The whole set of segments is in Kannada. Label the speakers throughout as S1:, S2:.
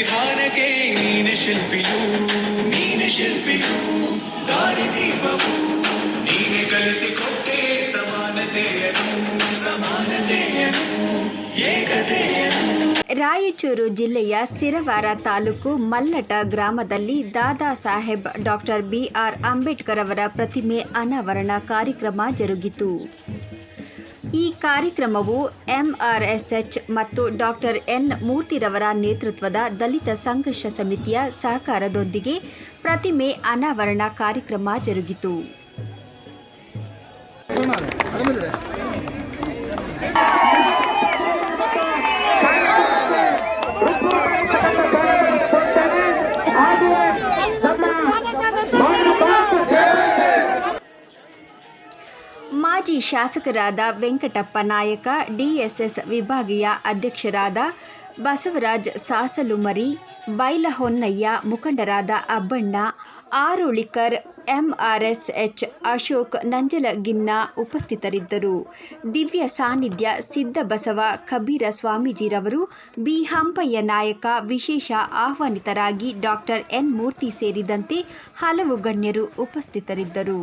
S1: ವಿಹಾರಕ್ಕೆ ನೀನೆ ಶಿಲ್ಪಿಯು. ನೀನೆ ಶಿಲ್ಪಿಯು ದಾರಿದೀಪವು ನೀನೆ ಕಲಿಸಿಕೊಟ್ಟೆ ಸಮಾನತೆಯನು. ಸಮಾನತೆಯನು, ಏಕತೆಯನು.
S2: ರಾಯಚೂರು ಜಿಲ್ಲೆಯ ಸಿರವಾರ ತಾಲೂಕು ಮಲ್ಲಟ ಗ್ರಾಮದಲ್ಲಿ Dada Saheb doctor B R Ambedkar ಅವರ ಪ್ರತಿಮೆ ಅನಾವರಣ ಕಾರ್ಯಕ್ರಮ ಜರುಗಿತು. ಈ ಕಾರ್ಯಕ್ರಮವು ಎಂಆರ್ಎಸ್ಎಚ್ ಮತ್ತು ಡಾಕ್ಟರ್ ಎನ್ ಮೂರ್ತಿರವರ ನೇತೃತ್ವದ ದಲಿತ ಸಂಘರ್ಷ ಸಮಿತಿಯ ಸಹಕಾರದೊಂದಿಗೆ ಪ್ರತಿಮೆ ಅನಾವರಣ ಕಾರ್ಯಕ್ರಮ ಜರುಗಿತು. ಶಾಸಕರಾದ ವೆಂಕಟಪ್ಪ ನಾಯಕ, ಡಿಎಸ್ಎಸ್ ವಿಭಾಗೀಯ ಅಧ್ಯಕ್ಷರಾದ ಬಸವರಾಜ್ ಸಾಸಲುಮರಿ, ಬೈಲಹೊನ್ನಯ್ಯ ಮುಖಂಡರಾದ ಅಬ್ಬಣ್ಣ, ಆರೋಳಿಕರ್, ಎಂಆರ್ಎಸ್ಎಚ್ ಅಶೋಕ್ ನಂಜಲಗಿನ್ನ ಉಪಸ್ಥಿತರಿದ್ದರು. ದಿವ್ಯ ಸಾನ್ನಿಧ್ಯ ಸಿದ್ದಬಸವ ಕಬೀರ ಸ್ವಾಮೀಜಿರವರು, ಬಿ. ಹಂಪಯ್ಯ ನಾಯಕ ವಿಶೇಷ ಆಹ್ವಾನಿತರಾಗಿ ಡಾಕ್ಟರ್ ಎನ್. ಮೂರ್ತಿ ಸೇರಿದಂತೆ ಹಲವು ಗಣ್ಯರು ಉಪಸ್ಥಿತರಿದ್ದರು.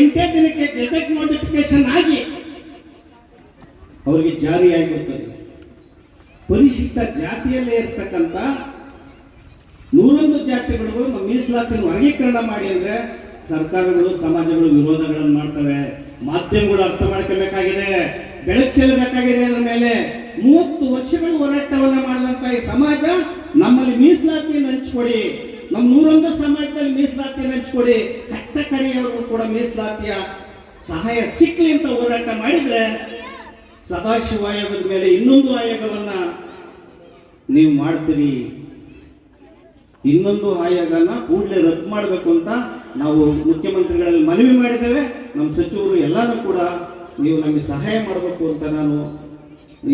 S3: ಎಂಟೇ ದಿನಕ್ಕೆ ಗೆಜೆಟ್ ನೋಟಿಫಿಕೇಶನ್ ಆಗಿ ಅವರಿಗೆ ಜಾರಿಯಾಗಿರುತ್ತದೆ ಪರಿಶಿಷ್ಟ ಜಾತಿಯಲ್ಲೇ ಇರ್ತಕ್ಕಂಥ ನೂರೊಂದು ಜಾತಿಗಳಿಗೂ ನಮ್ಮ ಮೀಸಲಾತಿಯನ್ನು ವರ್ಗೀಕರಣ ಮಾಡಿ ಅಂದ್ರೆ ಸರ್ಕಾರಗಳು, ಸಮಾಜಗಳು ವಿರೋಧಗಳನ್ನು ಮಾಡ್ತವೆ. ಮಾಧ್ಯಮಗಳು ಅರ್ಥ ಮಾಡ್ಕೋಬೇಕಾಗಿದೆ ಬೆಳಕು ಚೆಲ್ಲಬೇಕಾಗಿದೆ ಅದರ ಮೇಲೆ. ಮೂವತ್ತು ವರ್ಷಗಳು ಹೋರಾಟವನ್ನು ಮಾಡಿದಂತ ಈ ಸಮಾಜ ನಮ್ಮಲ್ಲಿ ಮೀಸಲಾತಿಯನ್ನು ಹಂಚ್ಕೊಡಿ. ನಮ್ಮ ನೂರೊಂದು ಸಮಾಜದಲ್ಲಿ ಮೀಸಲಾತಿಯನ್ನು ಹಂಚ್ಕೊಡಿ. ಕಟ್ಟ ಕಡೆಯವ್ರಿಗೂ ಕೂಡ ಮೀಸಲಾತಿಯ ಸಹಾಯ ಸಿಕ್ಕಲಿ ಅಂತ ಹೋರಾಟ ಮಾಡಿದ್ರೆ ಸದಾಶಿವ ಆಯೋಗದ ಮೇಲೆ ಇನ್ನೊಂದು ಆಯೋಗವನ್ನ ನೀವು ಮಾಡ್ತೀರಿ. ಇನ್ನೊಂದು ಆಯೋಗನ ಕೂಡಲೇ ರದ್ದು ಮಾಡಬೇಕು ಅಂತ ನಾವು ಮುಖ್ಯಮಂತ್ರಿಗಳಲ್ಲಿ ಮನವಿ ಮಾಡಿದ್ದೇವೆ. ನಮ್ಮ ಸಚಿವರು ಎಲ್ಲರೂ ಕೂಡ ನೀವು ನಮಗೆ ಸಹಾಯ ಮಾಡಬೇಕು ಅಂತ ನಾನು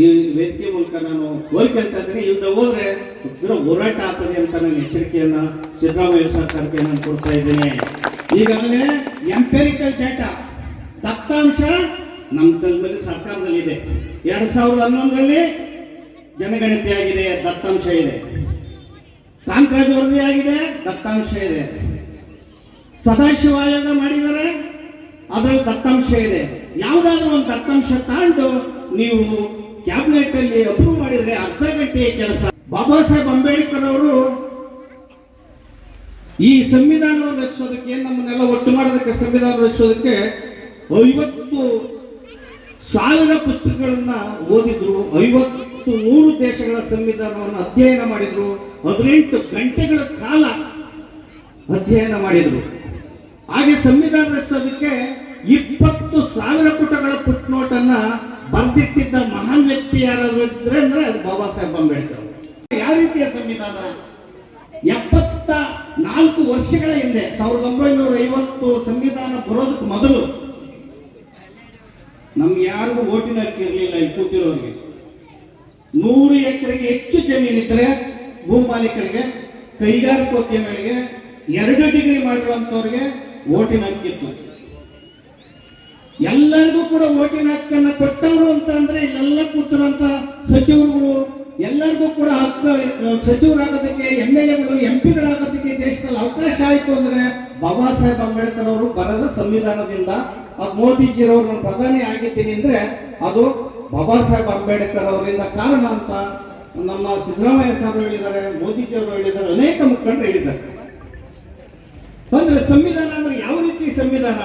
S3: ಈ ವೇದಿಕೆ ಮೂಲಕ ನಾನು ಕೋರಿಕೆ ಅಂತ ಇದ್ದೀನಿ. ಇಲ್ಲದೆ ಹೋದ್ರೆ ಉಗ್ರ ಹೋರಾಟ ಆಗ್ತದೆ ಅಂತ ನಾನು ಎಚ್ಚರಿಕೆಯನ್ನು ಸಿದ್ದರಾಮಯ್ಯ ಸರ್ಕಾರಕ್ಕೆ ನಾನು ಕೊಡ್ತಾ ಇದ್ದೇನೆ. ಈಗಾಗಲೇ ಎಂಪೆರಿಕಲ್ ಡೇಟಾ ದತ್ತಾಂಶ ನಮ್ಮ ತಲುಪಲ್ಲಿ ಸರ್ಕಾರದಲ್ಲಿದೆ. ಎರಡ್ ಸಾವಿರದ ಹನ್ನೊಂದರಲ್ಲಿ ಜನಗಣತಿ ಆಗಿದೆ ದತ್ತಾಂಶ ಇದೆ. ಕಾಂಕ್ರಾಜ್ ವರದಿ ಆಗಿದೆ, ದತ್ತಾಂಶ ಇದೆ. ಸದಾಶಿವ ಆಯೋಗ ಮಾಡಿದರೆ ಅದರಲ್ಲಿ ದತ್ತಾಂಶ ಇದೆ. ಯಾವುದಾದ್ರೂ ಒಂದು ದತ್ತಾಂಶ ತಾಂಡು ನೀವು ಕ್ಯಾಬಿನೆಟ್ ಅಲ್ಲಿ ಅಪ್ರೂವ್ ಮಾಡಿದರೆ ಅರ್ಧ ಗಂಟೆಯ ಕೆಲಸ. ಬಾಬಾ ಸಾಹೇಬ್ ಅಂಬೇಡ್ಕರ್ ಅವರು ಈ ಸಂವಿಧಾನವನ್ನು ರಚಿಸೋದಕ್ಕೆ, ನಮ್ಮನ್ನೆಲ್ಲ ಒಟ್ಟು ಮಾಡೋದಕ್ಕೆ ಸಂವಿಧಾನ ರಚಿಸೋದಕ್ಕೆ ಐವತ್ತು ಸಾವಿರ ಪುಸ್ತಕಗಳನ್ನ ಓದಿದ್ರು, ಐವತ್ತು ಮೂರು ದೇಶಗಳ ಸಂವಿಧಾನವನ್ನು ಅಧ್ಯಯನ ಮಾಡಿದ್ರು, ಹದಿನೆಂಟು ಗಂಟೆಗಳ ಕಾಲ ಅಧ್ಯಯನ ಮಾಡಿದ್ರು. ಹಾಗೆ ಸಂವಿಧಾನ ರಚಿಸೋದಕ್ಕೆ ಇಪ್ಪತ್ತು ಸಾವಿರ ಪುಟಗಳ ಪುಟ್ನೋಟನ್ನ ಬರೆದಿಟ್ಟಿದ್ದ ಮಹಾನ್ ವ್ಯಕ್ತಿ ಯಾರಾದ್ರೂ ಇದ್ರೆ ಅಂದ್ರೆ ಅದು ಬಾಬಾ ಸಾಹೇಬ್ ಅಂಬೇಡ್ಕರ್ ಯಾವ ರೀತಿಯ ಸಂವಿಧಾನ? ಎಪ್ಪತ್ತ ನಾಲ್ಕು ವರ್ಷಗಳ ಹಿಂದೆ, ಸಾವಿರದ ಒಂಬೈನೂರ ಐವತ್ತು ಸಂವಿಧಾನ ಬರೋದಕ್ಕೆ ಮೊದಲು ನಮ್ಗೆ ಯಾರಿಗೂ ಓಟಿನ ಹಕ್ಕಿ ಇರಲಿಲ್ಲ ಇಲ್ಲಿ ಕೂತಿರೋರಿಗೆ. ನೂರು ಎಕರೆಗೆ ಹೆಚ್ಚು ಜಮೀನಿದ್ರೆ ಭೂ ಮಾಲೀಕರಿಗೆ ಕೈಗಾರಿಕೋದ್ಯಮಿಗಳಿಗೆ ಎರಡು ಡಿಗ್ರಿ ಮಾಡಿರುವಂತವ್ರಿಗೆ ಓಟಿನ ಹಕ್ಕಿತ್ತು ಎಲ್ಲರಿಗೂ ಕೂಡ ಓಟಿನ ಹಕ್ಕನ್ನು ಕೊಟ್ಟವರು ಅಂತ ಅಂದ್ರೆ ಇಲ್ಲೆಲ್ಲ ಕೂತಿರುವಂತ ಸಚಿವರುಗಳು, ಎಲ್ಲರಿಗೂ ಕೂಡ ಹಕ್ಕು, ಸಚಿವರಾಗೋದಕ್ಕೆ ಎಂ ಎಲ್ ಎಗಳು, ಎಂ ಪಿಗಳಾಗೋದಕ್ಕೆ ದೇಶದಲ್ಲಿ ಅವಕಾಶ ಆಯಿತು ಅಂದ್ರೆ ಬಾಬಾ ಸಾಹೇಬ್ ಅಂಬೇಡ್ಕರ್ ಅವರು ಬರದ ಸಂವಿಧಾನದಿಂದ ಅದು ಮೋದಿಜಿರವ್ರು ನಾನು ಪ್ರಧಾನಿ ಆಗಿದ್ದೀನಿ ಅಂದ್ರೆ ಅದು ಬಾಬಾ ಸಾಹೇಬ್ ಅಂಬೇಡ್ಕರ್ ಅವರಿಂದ ಕಾರಣ ಅಂತ ನಮ್ಮ ಸಿದ್ದರಾಮಯ್ಯ ಸರ್ ಹೇಳಿದ್ದಾರೆ, ಮೋದಿಜಿ ಅವರು ಹೇಳಿದ್ದಾರೆ, ಅನೇಕ ಮುಖಂಡರು ಹೇಳಿದ್ದಾರೆ. ಅಂದ್ರೆ ಸಂವಿಧಾನ ಅಂದ್ರೆ ಯಾವ ರೀತಿ ಸಂವಿಧಾನ?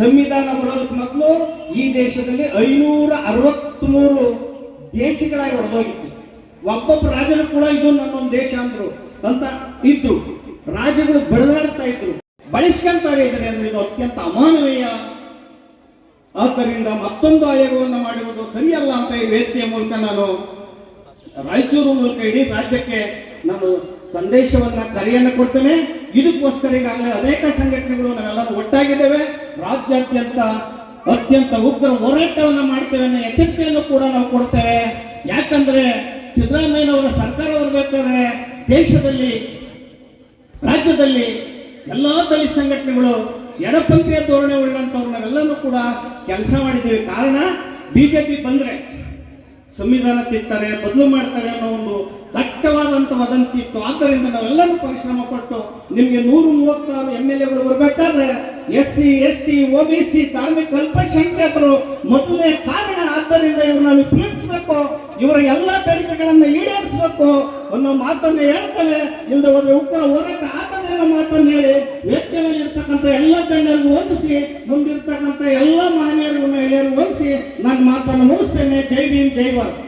S3: ಸಂವಿಧಾನ ಬರೋದಕ್ಕೆ ಮೊದಲು ಈ ದೇಶದಲ್ಲಿ ಐನೂರ ಅರವತ್ಮೂರು ದೇಶಗಳಾಗಿ ಹೊಡೆದೋಗಿತ್ತು ಒಬ್ಬೊಬ್ಬ ರಾಜರು ಕೂಡ ಇದು ನನ್ನೊಂದು ದೇಶ ಅಂದ್ರು. ಅಂತ ಇದ್ರು. ರಾಜ್ಯಗಳು ಬೆಳೆದಾಡ್ತಾ ಇದ್ರು. ಬಳಸ್ಕೊಂತಾರೆ ಇದ್ದಾರೆ ಅಂದ್ರೆ ಇದು ಅತ್ಯಂತ ಅಮಾನವೀಯ. ಆದ್ದರಿಂದ ಮತ್ತೊಂದು ಆಯೋಗವನ್ನು ಮಾಡಿರುವುದು ಸರಿಯಲ್ಲ ಅಂತ ಈ ವೇದಿಕೆಯ ಮೂಲಕ ನಾನು ರಾಯಚೂರು ಮೂಲಕ ಇಡೀ ರಾಜ್ಯಕ್ಕೆ ನಾನು ಸಂದೇಶವನ್ನ ಕರೆಯನ್ನ ಕೊಡ್ತೇನೆ. ಇದಕ್ಕೋಸ್ಕರ ಈಗಾಗಲೇ ಅನೇಕ ಸಂಘಟನೆಗಳು ನಾವೆಲ್ಲರೂ ಒಟ್ಟಾಗಿದ್ದೇವೆ. ರಾಜ್ಯಾದ್ಯಂತ ಅತ್ಯಂತ ಉಗ್ರ ಹೋರಾಟವನ್ನು ಮಾಡ್ತೇವೆ ಅನ್ನೋ ಎಚ್ಚರಿಕೆಯನ್ನು ಕೂಡ ನಾವು ಕೊಡ್ತೇವೆ. ಯಾಕಂದ್ರೆ ಸಿದ್ದರಾಮಯ್ಯನವರ ಸರ್ಕಾರ ಬರಬೇಕಾದ್ರೆ ದೇಶದಲ್ಲಿ, ರಾಜ್ಯದಲ್ಲಿ ಎಲ್ಲ ದಲಿತ ಸಂಘಟನೆಗಳು ಎಡಪಂಥೀಯ ಧೋರಣೆ ಉಳ್ಳಂತವ್ರು ನಾವೆಲ್ಲನೂ ಕೂಡ ಕೆಲಸ ಮಾಡಿದ್ದೇವೆ. ಕಾರಣ, ಬಿಜೆಪಿ ಬಂದ್ರೆ ಸಂವಿಧಾನ ತಿಂತಾರೆ, ಬದಲು ಮಾಡ್ತಾರೆ ಅನ್ನೋ ಒಂದು ದಟ್ಟವಾದಂಥ ವದಂತಿ ಇತ್ತು. ಆದ್ದರಿಂದ ನಾವೆಲ್ಲರೂ ಪರಿಶ್ರಮ ಪಟ್ಟು ನಿಮಗೆ ನೂರು ಮೂವತ್ತಾರು ಎಂ ಎಲ್ ಎಗಳು ಬರಬೇಕಾದ್ರೆ S C, S T O B C, ಧಾರ್ಮಿಕ ಅಲ್ಪಸಂಖ್ಯಾತರು ಮೊದಲನೇ ಕಾರಣ. ಆದ್ದರಿಂದ ಇವ್ರನ್ನ ಪ್ರೀತಿಸ್ಬೇಕು, ಇವರ ಎಲ್ಲ ಬೇಡಿಕೆಗಳನ್ನು ಈಡೇರಿಸಬೇಕು. ಅನ್ನೋ ಮಾತನ್ನ ಹೇಳ್ತಾನೆ ಇಲ್ಲದೆ ಹೋದ್ರೆ ಉಗ್ರ ಹೋರಾಟ ಆಗ್ತದೆ ಅನ್ನೋ ಮಾತನ್ನ ಹೇಳಿ. ವೇದಿಕೆ ಮೇಲೆ ಇರ್ತಕ್ಕಂಥ ಎಲ್ಲ ಗಣ್ಯರಿಗೂ ಹೊಂದಿಸಿ, ಮುಂದಿರ್ತಕ್ಕಂಥ ಎಲ್ಲ ಮಹನೀಯರಿಗೂ ಮಹಿಳೆಯರಿಗೂ ಹೊಂದಿಸಿ, ನನ್ನ ಮಾತನ್ನು ಮುಗಿಸ್ತೇನೆ. ಜೈ ಭೀಮ್, ಜೈ ಭಾರತ್.